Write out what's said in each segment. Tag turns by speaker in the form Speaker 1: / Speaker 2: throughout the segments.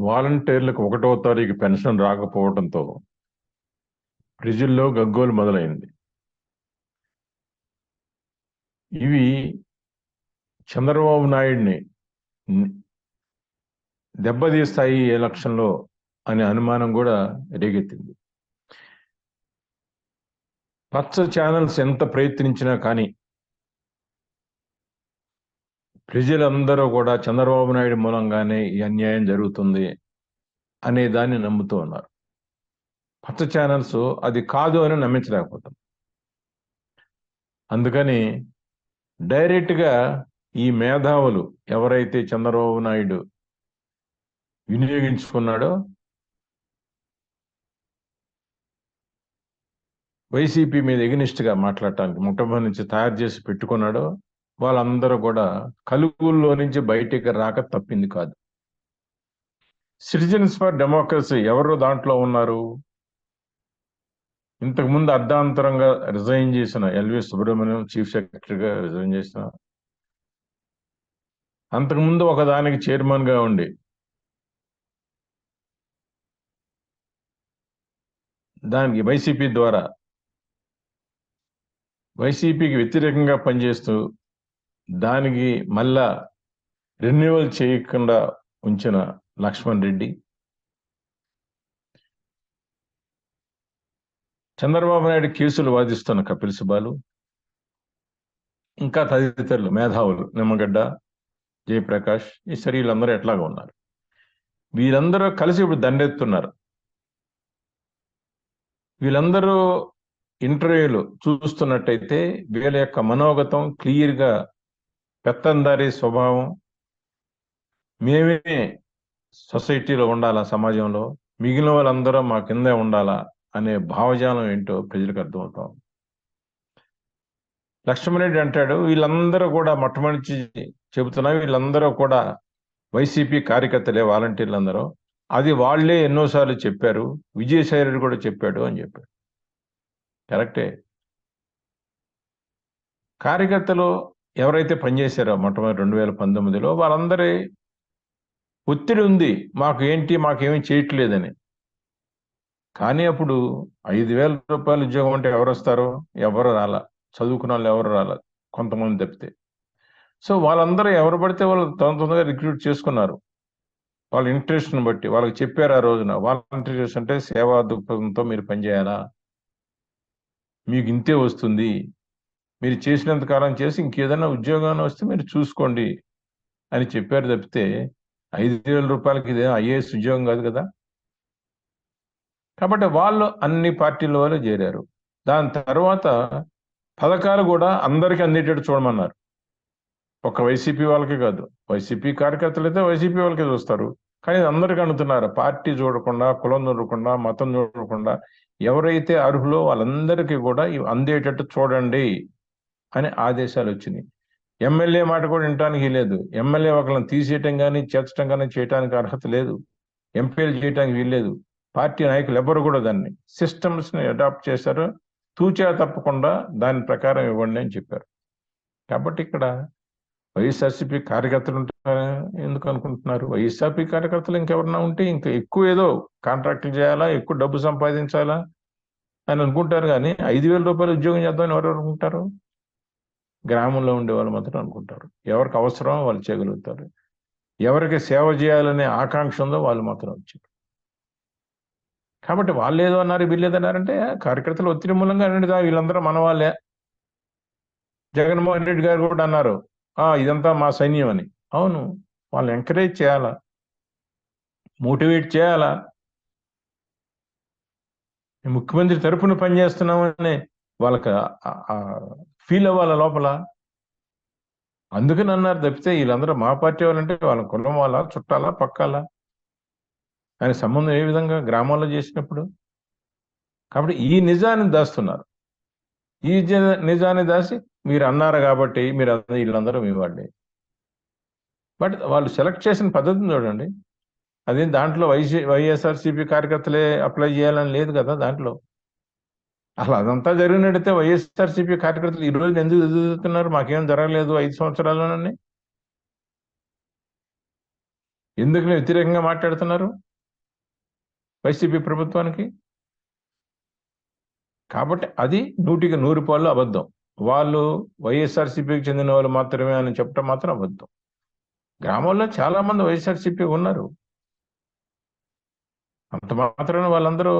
Speaker 1: వాలంటీర్లకు ఒకటో తారీఖు పెన్షన్ రాకపోవడంతో ప్రజల్లో గగ్గోలు మొదలైంది. ఇవి చంద్రబాబు నాయుడిని దెబ్బతీస్తాయి ఏ ఎలక్షన్లో అనే అనుమానం కూడా రేగెత్తింది పచ్చ ఛానల్స్ ఎంత ప్రయత్నించినా కానీ ప్రజలందరూ కూడా చంద్రబాబు నాయుడు మూలంగానే ఈ అన్యాయం జరుగుతుంది అనే దాన్ని నమ్ముతూ ఉన్నారు. పచ్చ ఛానల్స్ అది కాదు అని నమ్మించలేకపోతాం. అందుకని డైరెక్ట్గా ఈ మేధావులు ఎవరైతే చంద్రబాబు నాయుడు వినియోగించుకున్నాడో వైసీపీ మీద ఎగనిస్ట్గా మాట్లాడటానికి మొట్టమొదటి నుంచి తయారు చేసి పెట్టుకున్నాడో వాళ్ళందరూ కూడా కలుగుల్లో నుంచి బయటికి రాక తప్పింది కాదు. సిటిజన్స్ ఫర్ డెమోక్రసీ ఎవరు దాంట్లో ఉన్నారు? ఇంతకుముందు అర్ధాంతరంగా రిజైన్ చేసిన ఎల్వి సుబ్రహ్మణ్యం చీఫ్ సెక్రటరీగా రిజైన్ చేసిన. అంతకుముందు ఒకదానికి చైర్మన్గా ఉండి. దానికి వైసీపీ ద్వారా. వైసీపీకి వ్యతిరేకంగా పనిచేస్తూ దానికి మళ్ళా రెన్యువల్ చేయకుండా ఉంచిన లక్ష్మణ్ రెడ్డి. చంద్రబాబు నాయుడు కేసులు వాదిస్తున్న కపిల్ సుబాలు ఇంకా తదితరులు మేధావులు నిమ్మగడ్డ జయప్రకాష్ ఈ సరి వీళ్ళందరూ ఎట్లాగా ఉన్నారు. వీళ్ళందరూ కలిసి ఇప్పుడు దండెత్తున్నారు. వీళ్ళందరూ ఇంటర్వ్యూలు చూస్తున్నట్టయితే వీళ్ళ యొక్క మనోగతం క్లియర్గా పెత్తందారి స్వభావం మేమే సొసైటీలో ఉండాలా సమాజంలో? మిగిలిన వాళ్ళందరూ మా కిందే ఉండాలా అనే భావజాలం ఏంటో ప్రజలకు అర్థమవుతాం. లక్ష్మణరెడ్డి అంటాడు వీళ్ళందరూ కూడా మొట్టమొదటి చెబుతున్నా వీళ్ళందరూ కూడా వైసీపీ కార్యకర్తలే వాలంటీర్లు అందరూ అది వాళ్ళే ఎన్నోసార్లు చెప్పారు విజయసాయి రెడ్డి కూడా చెప్పాడు అని చెప్పాడు. కరెక్టే? కార్యకర్తలు ఎవరైతే పనిచేశారో మొట్టమొదటి రెండు వేల పంతొమ్మిదిలో వాళ్ళందరి ఒత్తిడి ఉంది. మాకు ఏంటి మాకేమీ చేయట్లేదని. కానీ అప్పుడు ఐదు వేల రూపాయల ఉద్యోగం అంటే ఎవరు వస్తారో ఎవరు రాల. చదువుకున్న వాళ్ళు ఎవరు రాల. కొంతమంది తప్పితే. సో వాళ్ళందరూ ఎవరు పడితే వాళ్ళు తొందర తొందరగా రిక్రూట్ చేసుకున్నారు. వాళ్ళ ఇంట్రెస్ట్ని బట్టి. వాళ్ళకి చెప్పారు ఆ రోజున వాలంటీర్స్ అంటే సేవా దృక్పథంతో మీరు పనిచేయాలా మీకు ఇంతే వస్తుంది. మీరు చేసినంత కాలం చేసి ఇంకేదైనా ఉద్యోగాన్ని వస్తే మీరు చూసుకోండి అని చెప్పారు తప్పితే ఐదు వేల రూపాయలకి ఇదే ఐఏఎస్ ఉద్యోగం కాదు కదా? కాబట్టి వాళ్ళు అన్ని పార్టీల వాళ్ళు చేరారు. దాని తర్వాత పథకాలు కూడా అందరికీ అందేటట్టు చూడమన్నారు. ఒక వైసీపీ వాళ్ళకి కాదు. వైసీపీ కార్యకర్తలు అయితే వైసీపీ వాళ్ళకి చూస్తారు. కానీ అందరికీ అనుతున్నారు పార్టీ చూడకుండా కులం చూడకుండా మతం చూడకుండా ఎవరైతే అర్హులో వాళ్ళందరికీ కూడా అందేటట్టు చూడండి. అని ఆదేశాలు వచ్చినాయి ఎమ్మెల్యే మాట కూడా వినటానికి లేదు ఎమ్మెల్యే ఒకళ్ళని తీసేయటం కానీ చేర్చడం కానీ చేయడానికి అర్హత లేదు. ఎంపీలు చేయడానికి వీల్లేదు. పార్టీ నాయకులు ఎవరు కూడా దాన్ని సిస్టమ్స్ని అడాప్ట్ చేశారు. తూచా తప్పకుండా దాని ప్రకారం ఇవ్వండి అని చెప్పారు. కాబట్టి ఇక్కడ వైఎస్ఆర్సీపీ కార్యకర్తలు ఉంటారా? ఎందుకు అనుకుంటున్నారు? వైఎస్ఆర్పీ కార్యకర్తలు ఇంకెవరన్నా ఉంటే ఇంకా ఎక్కువ ఏదో కాంట్రాక్టులు చేయాలా? ఎక్కువ డబ్బు సంపాదించాలా? అని అనుకుంటారు కానీ ఐదు వేల రూపాయలు ఉద్యోగం చేద్దామని ఎవరు అనుకుంటారు గ్రామంలో ఉండే వాళ్ళు మాత్రం అనుకుంటారు. ఎవరికి అవసరమో వాళ్ళు చేయగలుగుతారు. ఎవరికి సేవ చేయాలనే ఆకాంక్ష ఉందో వాళ్ళు మాత్రం వచ్చారు. కాబట్టి వాళ్ళు ఏదో అన్నారు వీళ్ళు అన్నారంటే కార్యకర్తలు ఒత్తిడి మూలంగా అనండి వీళ్ళందరూ మన వాళ్ళే. జగన్మోహన్ రెడ్డి గారు కూడా అన్నారు ఆ ఇదంతా మా సైన్యం అని. అవును వాళ్ళు ఎంకరేజ్ చేయాలా? మోటివేట్ చేయాలా? ముఖ్యమంత్రి తరపున పనిచేస్తున్నామని వాళ్ళకి ఫీల్ అవ్వాల లోపల. అందుకని అన్నారు తప్పితే వీళ్ళందరూ మా పార్టీ వాళ్ళంటే వాళ్ళ కులం వాళ్ళ చుట్టాలా పక్కాలా. ఆయన సంబంధం ఏ విధంగా గ్రామాల్లో చేసినప్పుడు? కాబట్టి ఈ నిజాన్ని దాస్తున్నారు. ఈ జ- నిజాన్ని దాసి మీరు అన్నారు కాబట్టి మీరు వీళ్ళందరూ మీ వాళ్ళే. బట్ వాళ్ళు సెలెక్ట్ చేసిన పద్ధతిని చూడండి. అదే దాంట్లో వైసీ వైఎస్ఆర్సీపీ కార్యకర్తలే అప్లై చేయాలని లేదు కదా దాంట్లో. అసలు అదంతా జరిగినట్టయితే వైఎస్ఆర్సీపీ కార్యకర్తలు ఈ రోజు ఎందుకు ఎదుగుతున్నారు? మాకేం జరగలేదు ఐదు సంవత్సరాల్లోనని ఎందుకు వ్యతిరేకంగా మాట్లాడుతున్నారు? వైసీపీ ప్రభుత్వానికి? కాబట్టి అది నూటికి నూరు పాళ్ళు అబద్ధం. వాళ్ళు వైఎస్ఆర్సీపీకి చెందిన వాళ్ళు మాత్రమే అని చెప్పడం మాత్రం అబద్ధం. గ్రామాల్లో చాలా మంది వైఎస్ఆర్సీపీ ఉన్నారు. అంత మాత్రమే వాళ్ళందరూ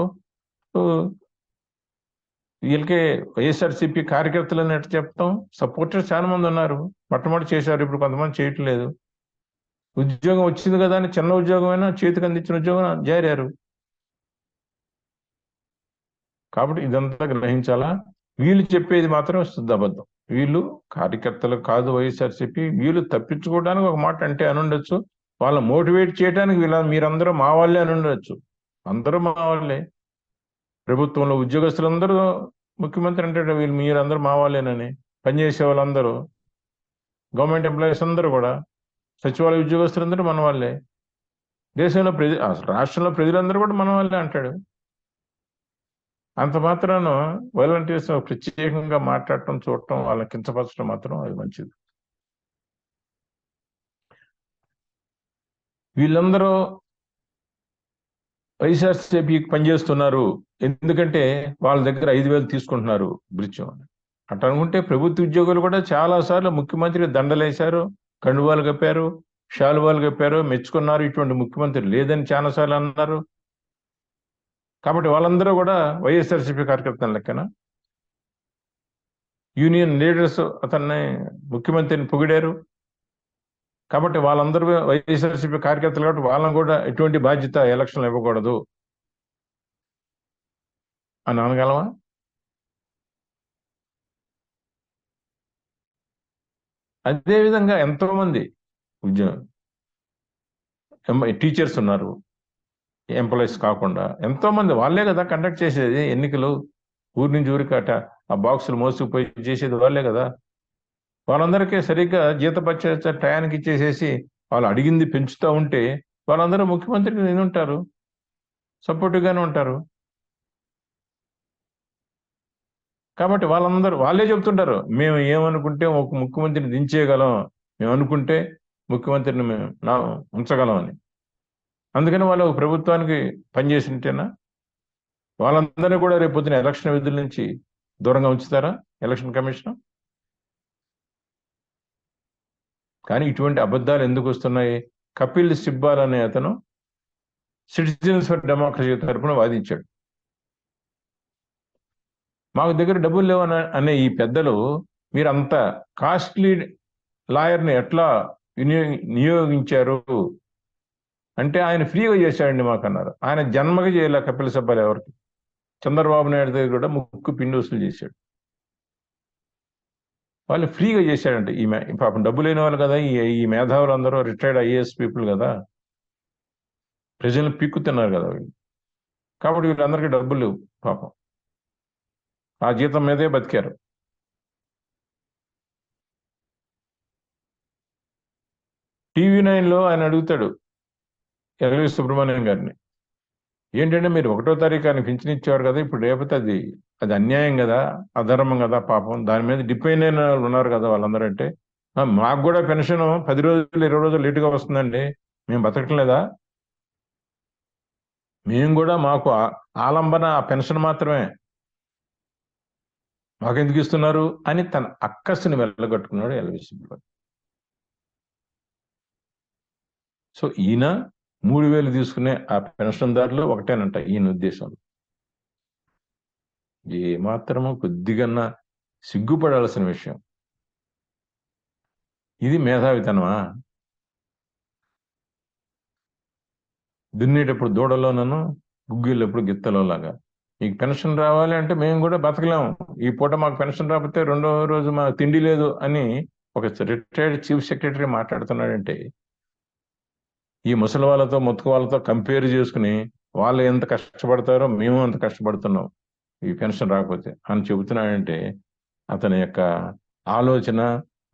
Speaker 1: వీళ్ళకి వైఎస్ఆర్సీపీ కార్యకర్తలు అని ఎట్లా చెప్తాం? సపోర్టర్స్ చాలా మంది ఉన్నారు. మొట్టమొదటి చేశారు. ఇప్పుడు కొంతమంది చేయట్లేదు. ఉద్యోగం వచ్చింది కదా అని చిన్న ఉద్యోగం అయినా చేతికి అందించిన ఉద్యోగం జారారు. కాబట్టి ఇదంతా గ్రహించాలా? వీళ్ళు చెప్పేది మాత్రం శుద్ధ అబద్ధం. వీళ్ళు కార్యకర్తలు కాదు వైఎస్ఆర్సీపీ వీళ్ళు తప్పించుకోవడానికి ఒక మాట అంటే అని ఉండొచ్చు. వాళ్ళని మోటివేట్ చేయడానికి వీళ్ళ మీరందరూ మా వాళ్ళే అని ఉండొచ్చు. అందరూ మా వాళ్ళే. ప్రభుత్వంలో ఉద్యోగస్తులందరూ ముఖ్యమంత్రి అంటే వీళ్ళు మీరందరూ మా వాళ్ళేనని పనిచేసే వాళ్ళందరూ గవర్నమెంట్ ఎంప్లాయీస్ అందరూ కూడా సచివాలయ ఉద్యోగస్తులందరూ మన వాళ్ళే. దేశంలో ప్రజ రాష్ట్రంలో ప్రజలందరూ కూడా మన వాళ్ళే అంటాడు. అంత మాత్రాన వాలంటీర్స్ ప్రత్యేకంగా మాట్లాడటం చూడటం వాళ్ళని కించపరచడం మాత్రం అది మంచిది. వీళ్ళందరూ వైఎస్ఆర్సీపీకి పనిచేస్తున్నారు. ఎందుకంటే వాళ్ళ దగ్గర ఐదు వేలు తీసుకుంటున్నారు బ్రిడ్జ్ అని అట్లా అనుకుంటే ప్రభుత్వ ఉద్యోగులు కూడా చాలా సార్లు ముఖ్యమంత్రి దండలేశారు కండువాలు కప్పారు షాలువాలు కప్పారు మెచ్చుకున్నారు. ఇటువంటి ముఖ్యమంత్రి లేదని చాలాసార్లు అన్నారు. కాబట్టి వాళ్ళందరూ కూడా వైఎస్ఆర్సీపీ కార్యకర్తల లెక్కన యూనియన్ లీడర్స్ అతన్ని ముఖ్యమంత్రిని పొగిడారు. కాబట్టి వాళ్ళందరూ వైఎస్ఆర్సీపీ కార్యకర్తలు కాబట్టి వాళ్ళని కూడా ఎటువంటి బాధ్యత ఎలక్షన్లు ఇవ్వకూడదు. అని అనగలమా అదేవిధంగా ఎంతోమంది ఎంతో మంది ఉద్యోగం టీచర్స్ ఉన్నారు. ఎంప్లాయీస్ కాకుండా ఎంతో మంది వాళ్ళే కదా కండక్ట్ చేసేది ఎన్నికలు. ఊరి నుంచి ఊరికట ఆ బాక్సులు మోసుకుపోయి చేసేది వాళ్ళే కదా. వాళ్ళందరికీ సరిగ్గా జీతపచ్చ టయానికి ఇచ్చేసేసి వాళ్ళు అడిగింది పెంచుతూ ఉంటే వాళ్ళందరూ ముఖ్యమంత్రికి నేను ఉంటారు. సపోర్టివ్గానే ఉంటారు. కాబట్టి వాళ్ళందరూ వాళ్ళే చెప్తుంటారు. మేము ఏమనుకుంటే ఒక ముఖ్యమంత్రిని దించేయగలం. మేము అనుకుంటే ముఖ్యమంత్రిని మేము నా ఉంచగలం అని. అందుకని వాళ్ళు ఒక ప్రభుత్వానికి పనిచేసింటేనా వాళ్ళందరినీ కూడా రేపు ఎలక్షన్ విధుల నుంచి దూరంగా ఉంచుతారా? Election commission? కానీ ఇటువంటి అబద్ధాలు ఎందుకు వస్తున్నాయి? కపిల్ సిబ్బాల్ అనే అతను సిటిజన్స్ ఫర్ డెమోక్రసీ తరఫున వాదించాడు. మాకు దగ్గర డబ్బులు లేవని అనే ఈ పెద్దలు మీరు అంత కాస్ట్లీ లాయర్ని ఎట్లా వినియోగి నియోగించారు అంటే ఆయన ఫ్రీగా చేశాడండి మాకు అన్నారు ఆయన జన్మగా చేయలే కపిల్ సిబ్బాల్ ఎవరికి. చంద్రబాబు నాయుడు దగ్గర కూడా ముక్కు పిండి వసూలు చేశాడు. వాళ్ళు ఫ్రీగా చేశాడంటే. ఈ మే- పాపం డబ్బు లేని వాళ్ళు కదా ఈ ఈ మేధావులు అందరూ రిటైర్డ్ ఐఏఎస్ పీపుల్ కదా. ప్రజలను పీక్కుతున్నారు కదా వీళ్ళు. కాబట్టి వీళ్ళందరికీ డబ్బులు లేవు పాపం. ఆ జీతం మీదే బతికారు. టీవీ నైన్లో ఆయన అడుగుతాడు ఎల్వి సుబ్రహ్మణ్యం గారిని. ఏంటంటే మీరు ఒకటో తారీఖు ఆయన పింఛన్ ఇచ్చేవారు కదా ఇప్పుడు రేపటి అది అది అన్యాయం కదా అధర్మం కదా పాపం. దాని మీద డిపెండ్ అయిన వాళ్ళు ఉన్నారు కదా వాళ్ళందరూ అంటే మాకు కూడా పెన్షన్ పది రోజులు ఇరవై రోజులు లేటుగా వస్తుందండి. మేము బతకట్లేదా మేము కూడా మాకు ఆలంబన ఆ పెన్షన్ మాత్రమే. మాకెందుకు ఇస్తున్నారు అని తన అక్కస్సుని వెళ్ళగొట్టుకున్నాడు ఎల్వి సుబ్రహ్మణ్యం సో ఈయన మూడు వేలు తీసుకునే ఆ పెన్షన్దారులు ఒకటేనంట ఈయన ఉద్దేశం ఏ కొద్దిగన్నా సిగ్గుపడాల్సిన విషయం. ఇది మేధావితనమా? దున్నేటప్పుడు దూడలోనను గుగ్గిళ్ళప్పుడు గిత్తలో లాగా మీకు పెన్షన్ రావాలి అంటే మేము కూడా బతకలేము. ఈ పూట మాకు పెన్షన్ రాకపోతే రెండో రోజు మాకు తిండి లేదు అని ఒక రిటైర్డ్ చీఫ్ సెక్రటరీ మాట్లాడుతున్నాడంటే ఈ ముసలి వాళ్ళతో ముత్తుకు వాళ్ళతో కంపేర్ చేసుకుని వాళ్ళు ఎంత కష్టపడతారో మేము అంత కష్టపడుతున్నాం. ఈ పెన్షన్ రాకపోతే. అని చెబుతున్నాడంటే అతని యొక్క ఆలోచన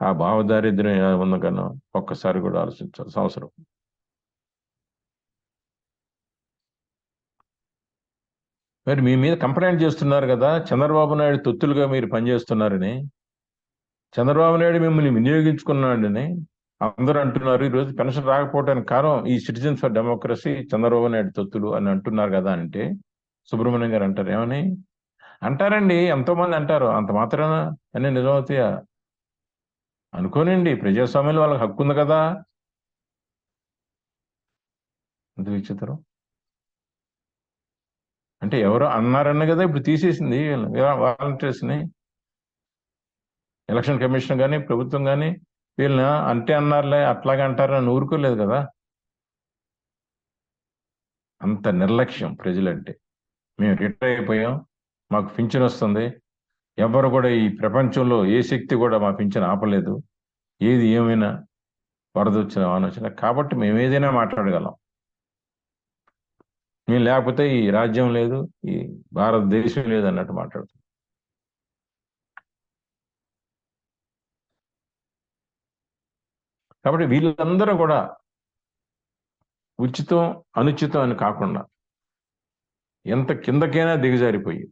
Speaker 1: ఆ భావదారిద్ర్యం ఎలా ఉందో కన్నా ఒక్కసారి కూడా ఆలోచించాల్సిన అవసరం మరి మీ మీద కంప్లైంట్ చేస్తున్నారు కదా చంద్రబాబు నాయుడు తొత్తులుగా మీరు పనిచేస్తున్నారని. చంద్రబాబు నాయుడు మిమ్మల్ని వినియోగించుకున్నాడని అందరూ అంటున్నారు. ఈ రోజు పెన్షన్ రాకపోవడానికి కారణం ఈ citizens for democracy Chandrababu Naidu తొత్తులు అని అంటున్నారు కదా అంటే సుబ్రహ్మణ్యం గారు అంటారు. ఏమని? అంటారండి ఎంతో మంది అంటారు. అంత మాత్రాన అన్ని నిజమవుతాయా? అనుకోనండి ప్రజాస్వామ్యంలో వాళ్ళకి హక్కు ఉంది కదా? అంత విచిత్రం. అంటే ఎవరో అన్నారన్న కదా ఇప్పుడు తీసేసింది వాలంటీర్స్ని. ఎలక్షన్ కమిషన్ కానీ ప్రభుత్వం కానీ వీళ్ళని అంటే అన్నారులే అట్లాగే అంటారని ఊరుకోలేదు కదా? అంత నిర్లక్ష్యం ప్రజలంటే. మేము రిటైర్ అయిపోయాం. మాకు పింఛన్ వస్తుంది. ఎవరు కూడా ఈ ప్రపంచంలో ఏ శక్తి కూడా మా పింఛన్ ఆపలేదు. ఏది ఏమైనా వరద వచ్చిన వాన కాబట్టి మేము ఏదైనా మాట్లాడగలం. మేము లేకపోతే ఈ రాజ్యం లేదు ఈ భారతదేశం లేదు అన్నట్టు మాట్లాడుతుంది కాబట్టి వీళ్ళందరూ కూడా ఉచితం అనుచితం అని కాకుండా ఎంత కిందకైనా దిగజారిపోయి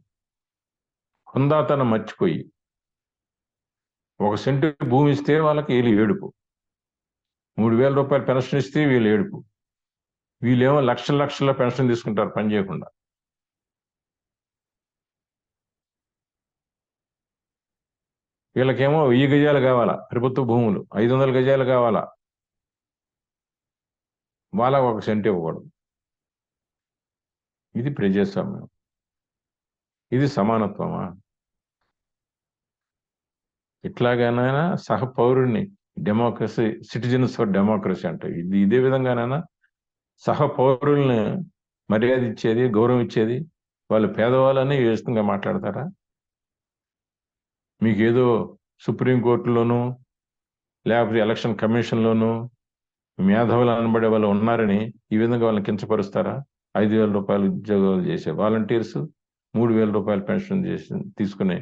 Speaker 1: హుందాతనం మర్చిపోయి ఒక సెంటు భూమి ఇస్తే వాళ్ళకి వీళ్ళు ఏడుపు. మూడు వేల రూపాయలు పెన్షన్ ఇస్తే వీళ్ళు ఏడుపు. వీళ్ళేమో లక్షల లక్షల పెన్షన్ తీసుకుంటారు పని చేయకుండా. వీళ్ళకేమో వెయ్యి గజాలు కావాలా? ప్రభుత్వ భూములు. ఐదు వందల గజాలు కావాలా? వాళ్ళ ఒక సెంట్ ఇవ్వకూడదు. ఇది ప్రజాస్వామ్యం. ఇది సమానత్వమా? ఇట్లాగానైనా సహ డెమోక్రసీ సిటిజన్స్ ఫర్ డెమోక్రసీ అంటారు. ఇది ఇదే విధంగానైనా సహ పౌరుల్ని మర్యాద ఇచ్చేది గౌరవం ఇచ్చేది వాళ్ళు పేదవాళ్ళని ఏ విధంగా మాట్లాడతారా? మీకు ఏదో సుప్రీంకోర్టులోనూ లేకపోతే ఎలక్షన్ కమిషన్లోనూ మేధావులు అనబడే వాళ్ళు ఉన్నారని ఈ విధంగా వాళ్ళని కించపరుస్తారా? ఐదు వేల రూపాయలు ఉద్యోగాలు చేసే వాలంటీర్స్ మూడు వేల రూపాయలు పెన్షన్ చేసి తీసుకునే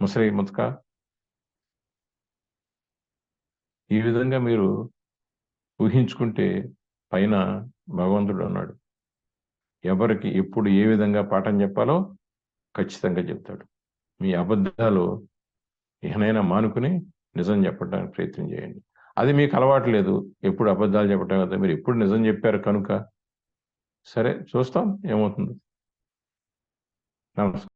Speaker 1: ముసలి ముతక ఈ విధంగా మీరు ఊహించుకుంటే పైన భగవంతుడు అన్నాడు. ఎవరికి ఎప్పుడు ఏ విధంగా పాఠం చెప్పాలో ఖచ్చితంగా చెప్తాడు. మీ అబద్ధాలు ఇకనైనా మానుకుని నిజం చెప్పడానికి ప్రయత్నం చేయండి. అది మీకు అలవాటు లేదు. ఎప్పుడు అబద్ధాలు చెప్పడం కదా మీరు ఎప్పుడు నిజం చెప్పారు కనుక. సరే చూస్తాం ఏమవుతుంది. నమస్కారం.